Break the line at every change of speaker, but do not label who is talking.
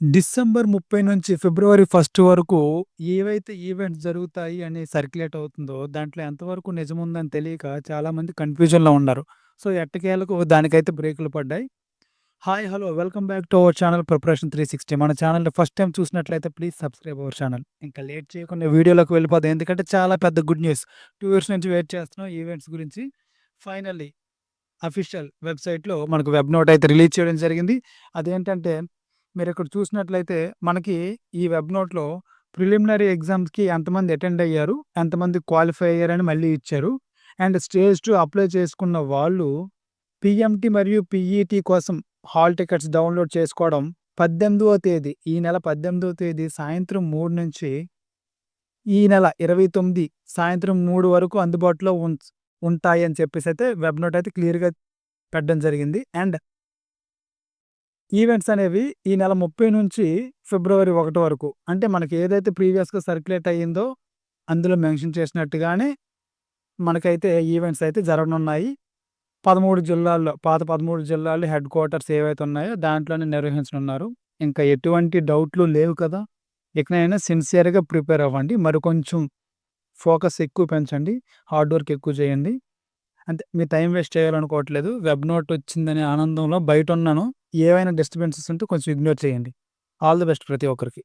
December 30 నుంచి ఫిబ్రవరి first వరకు ఏవైతే ఈవెంట్స్ జరుగుతాయి అని సర్క్యులేట్ అవుతుందో, దాంట్లో ఎంతవరకు నిజముందని తెలియక చాలామంది కన్‌ఫ్యూజన్‌లో ఉన్నారు. సో, ఎట్టకేలకు దానికైతే బ్రేకులు పడ్డాయి. Hi! Hello! Welcome back to our channel preparation 360 మన ఛానల్‌ని ఫస్ట్ టైమ్ చూసినట్లయితే ప్లీజ్ సబ్స్క్రైబ్ అవర్ ఛానల్. ఇంకా లేట్ చేయకుండా వీడియోలోకి వెళ్ళిపోదాం. ఎందుకంటే చాలా పెద్ద గుడ్ న్యూస్. టూ ఇయర్స్ నుంచి వెయిట్ చేస్తున్నాం ఈవెంట్స్ గురించి. ఫైనల్లీ అఫీషియల్ వెబ్‌సైట్‌లో మనకు వెబ్ నోట్ అయితే రిలీజ్ చేయడం జరిగింది. అదేంటంటే మీరు ఇక్కడ చూసినట్లయితే మనకి ఈ వెబ్ నోట్‌లో ప్రిలిమినరీ ఎగ్జామ్స్‌కి ఎంతమంది అటెండ్ అయ్యారు, ఎంతమంది క్వాలిఫై అయ్యారని మళ్ళీ ఇచ్చారు. అండ్ స్టేజ్ టూ అప్లై చేసుకున్న వాళ్ళు పిఎంటీ మరియు పిఈటీ కోసం హాల్ టికెట్స్ డౌన్‌లోడ్ చేసుకోవడం 18వ తేదీ ఈ నెల 18వ తేదీ సాయంత్రం మూడు నుంచి ఈ నెల 29 సాయంత్రం మూడు వరకు అందుబాటులో ఉంచ్ ఉంటాయని అయితే వెబ్ నోట్ అయితే క్లియర్‌గా పెట్టడం జరిగింది. అండ్ ఈవెంట్స్ అనేవి ఈ నెల 30 నుంచి ఫిబ్రవరి ఒకటి వరకు అంటే మనకి ఏదైతే ప్రీవియస్‌గా సర్క్యులేట్ అయ్యిందో అందులో మెన్షన్ చేసినట్టుగానే మనకైతే ఈవెంట్స్ అయితే జరగనున్నాయి. 13 జిల్లాల్లో పాత 13 జిల్లాల్లో హెడ్ క్వార్టర్స్ ఏవైతే ఉన్నాయో దాంట్లోనే నిర్వహించనున్నారు. ఇంకా ఎటువంటి డౌట్లు లేవు కదా! ఇకనైనా సిన్సియర్‌గా ప్రిపేర్ అవ్వండి. మరి కొంచెం ఫోకస్ ఎక్కువ పెంచండి. హార్డ్ వర్క్ ఎక్కువ చేయండి. అంటే మీ టైం వేస్ట్ చేయాలనుకోవట్లేదు. వెబ్ నోట్ వచ్చిందనే ఆనందంలో బయట ఉన్నాను ఏవైనా డిస్టర్బెన్సెస్ ఉంటే కొంచెం ఇగ్నోర్ చేయండి. ఆల్ ది బెస్ట్ ప్రతి ఒక్కరికి.